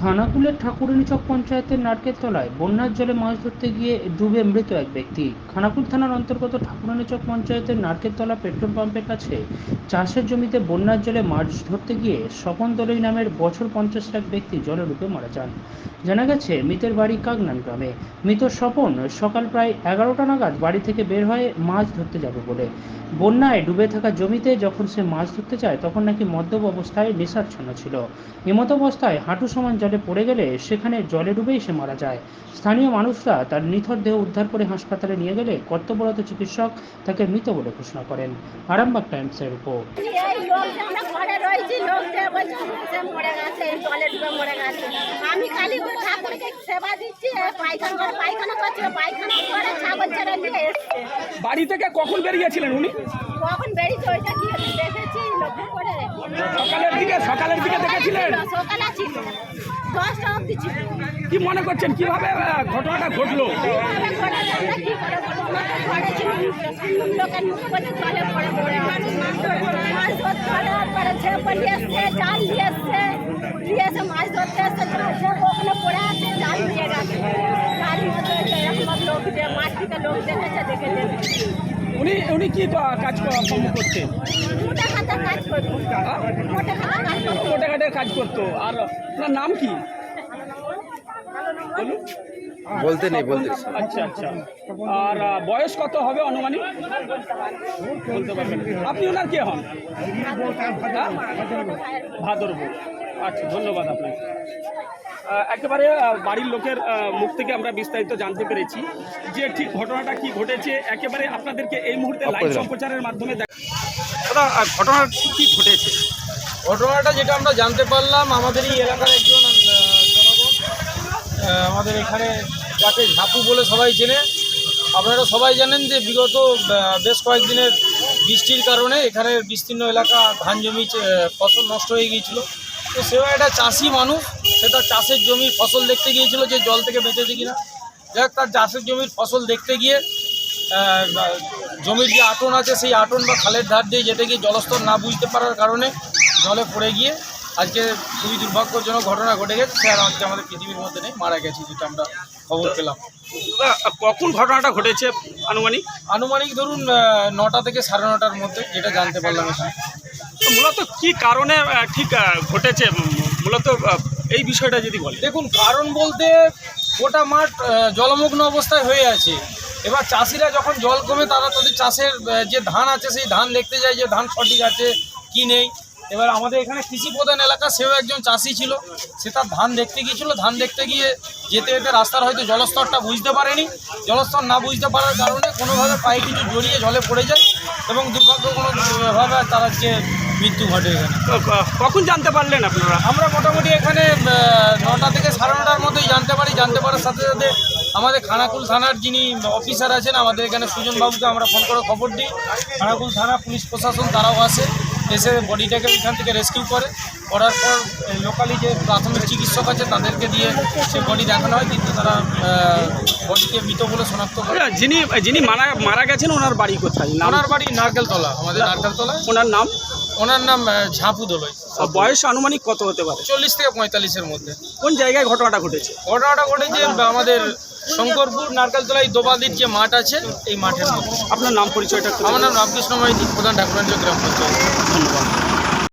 খানাকুলের ঠাকুরানীচক পঞ্চায়েতের নারকেলতলায় বন্যার জলে মাছ ধরতে গিয়ে ডুবে মৃত এক ব্যক্তি। খানাকুল থানার অন্তর্গত ঠাকুরানীচক পঞ্চায়েতের নারকেল নারকেলতলা পেট্রোল পাম্পের কাছে চাষের জমিতে বন্যার জলে মাছ ধরতে গিয়ে স্বপন দলই নামের বছর পঞ্চাশ এক ব্যক্তি জলে ডুবে মারা যান। জানা গেছে, মৃতের বাড়ি কাগনান গ্রামে। মৃত স্বপন সকাল প্রায় এগারোটা নাগাদ বাড়ি থেকে বের হয়ে মাছ ধরতে যাবে বলে। বন্যায় ডুবে থাকা জমিতে যখন সে মাছ ধরতে যায়, তখন নাকি মদ্যপ অবস্থায় নেশাচ্ছন্ন ছিল। এমত অবস্থায় হাঁটু সমান জলে পড়ে গেলে সেখানে জলে ডুবেই সে মারা যায়। স্থানীয় মানুষরা তার নিথর দেহ উদ্ধার করে হাসপাতালে নিয়ে গেলে কর্তব্যরত চিকিৎসক তাকে মৃত বলে ঘোষণা করেন। আরামবাগ টাইমসের রিপোর্ট। আমি খালি ঠাকুরকে সেবা দিচ্ছি পায়খানা পায়খানা করছে পায়খানা করে ছাগল ছেড়ে নিয়ে এসছে। বাড়ি থেকে কখন বেরিয়েছিলেন উনি? কখন বেরিয়েছে ওইটা কি দেখেছি লক্ষ্য করে। সকালের দিকে সকালের দিকে দেখেছিলেন? সকালে ছিল কি মনে করছেন কীভাবে আহ, ঘটনাটা ঘটলো কীভাবে ঘরে আমরা কি করে বলব? আমরা তো ঘরে ছিলাম। লোকের মুখ বলে জলে পড়ে পড়ে আছে। মাছ ধরতে হলে পরে ঝেপ নিয়ে এসছে, জাল নিয়ে এসছে। নিয়ে এসে মাছ ধরতে এসছে, জাল ঝেপ ওখানে পড়ে আছে, জাল নিয়ে গেছে। গাড়ির মধ্যে এরকম ভাবে লোক যে মাঠ থেকে লোক দেখেছে, দেখে দেখে। উনি উনি কি কাজ কর্ম করতেন মোটা খাতার কাজ করতো। মোটা খাতার কাজ করতো। কোটাঘাটের কাজ করতো। আর আপনার নাম কি? বলতে নেই বলতে আচ্ছা আচ্ছা। আর বয়স কত হবে অনুমানিক? বলতে পারবেন আপনি ওনার কে হন? হ্যাঁ? আচ্ছা ধন্যবাদ আপনাকে। একেবারে বাড়ির লোকের মুখ থেকে আমরা বিস্তারিত জানতে পেরেছি যে ঠিক ঘটনাটা কি ঘটেছে। একেবারে আপনাদেরকে এই মুহূর্তে লাইভ সম্প্রচারের মাধ্যমে দেখ- দাদা আহ, ঘটনাটা কি ঘটেছে? ঘটনাটা যেটা আমরা জানতে পারলাম আমাদের এই এলাকার একজন জনগণ আমাদের এখানে যাকে ঝাপু বলে সবাই চেনে। আপনারা সবাই জানেন যে বিগত বেশ কয়েকদিনের বৃষ্টির কারণে এখানে বিস্তীর্ণ এলাকা ধান জমি ফসল নষ্ট হয়ে গিয়েছিল। তো সেও একটা চাষি মানুষ সে তার চাষের জমির ফসল দেখতে গিয়েছিল যে জল থেকে বেঁচেছে কিনা। যাই তার চাষের জমির ফসল দেখতে গিয়ে জমির যে আটন আছে সেই আটন বা খালের ধার দিয়ে যেতে গিয়ে জলস্তর না বুঝতে পারার কারণে জলে পড়ে গিয়ে আজকে খুবই দুর্ভাগ্যজনক ঘটনা ঘটে গেছে। সে আর আজকে আমাদের পৃথিবীর মধ্যে নেই মারা গেছে যেটা আমরা খবর পেলাম। কখন ঘটনাটা ঘটেছে আনুমানিক? আনুমানিক ধরুন নটা থেকে সাড়ে নটার মধ্যে যেটা জানতে পারলাম। মূলত কি কারণে ঠিক ঘটেছে? মূলত এই বিষয়টা যদি বলে দেখুন, কারণ বলতে গোটা মাঠ জলমগ্ন অবস্থায় হয়ে আছে। এবার চাষিরা যখন জল কমে, তারা তাদের চাষের যে ধান আছে, সেই ধান দেখতে যায় যে ধান সঠিক আছে কি নেই। এবার আমাদের এখানে কৃষি প্রধান এলাকা সেও একজন চাষি ছিল। সে তার ধান দেখতে গিয়েছিল। ধান দেখতে গিয়ে যেতে যেতে রাস্তার হয়তো জলস্তরটা বুঝতে পারেনি। জলস্তর না বুঝতে পারার কারণে কোনোভাবে পায়ে কিছু জড়িয়ে জলে পড়ে যায় এবং দুর্ভাগ্য কোনোভাবে তারা আজকে মৃত্যু ঘটে এখানে। কখন জানতে পারলেন আপনারা? আমরা মোটামুটি এখানে নটা থেকে সাড়ে নটার মধ্যেই জানতে পারি। জানতে পারার সাথে সাথে আমাদের খানাকুল থানার যিনি অফিসার আছেন আমাদের এখানে সুজন বাবুকে আমরা ফোন করে খবর দিই। খানাকুল থানা পুলিশ প্রশাসন তারাও আসে এসে বডিটাকে ওইখান থেকে রেস্কিউ করে। করার পর লোকালি যে প্রাথমিক চিকিৎসক আছে তাদেরকে দিয়ে সে বডি দেখানো হয় কিন্তু তারা বডিকে মৃত বলে শনাক্ত করে। যিনি যিনি মারা মারা গেছেন ওনার বাড়ি কোথায়? ওনার বাড়ি নারকেলতলা আমাদের নারকেলতলা ওনার নাম? ওনার নাম ঝাঁপু দোলই। আর বয়স আনুমানিক কত হতে পারে? চল্লিশ থেকে পঁয়তাল্লিশের মধ্যে। কোন জায়গায় ঘটনাটা ঘটেছে? ঘটনাটা ঘটেছে আমাদের শঙ্করপুর নারকেলতলায় দোবাদির যে মাঠ আছে এই মাঠের মধ্যে। আপনার নাম পরিচয়টা আমার নাম রামকৃষ্ণ মাইতি প্রধান ঠাকুরাঞ্জ গ্রাম পঞ্চায়েত। ধন্যবাদ।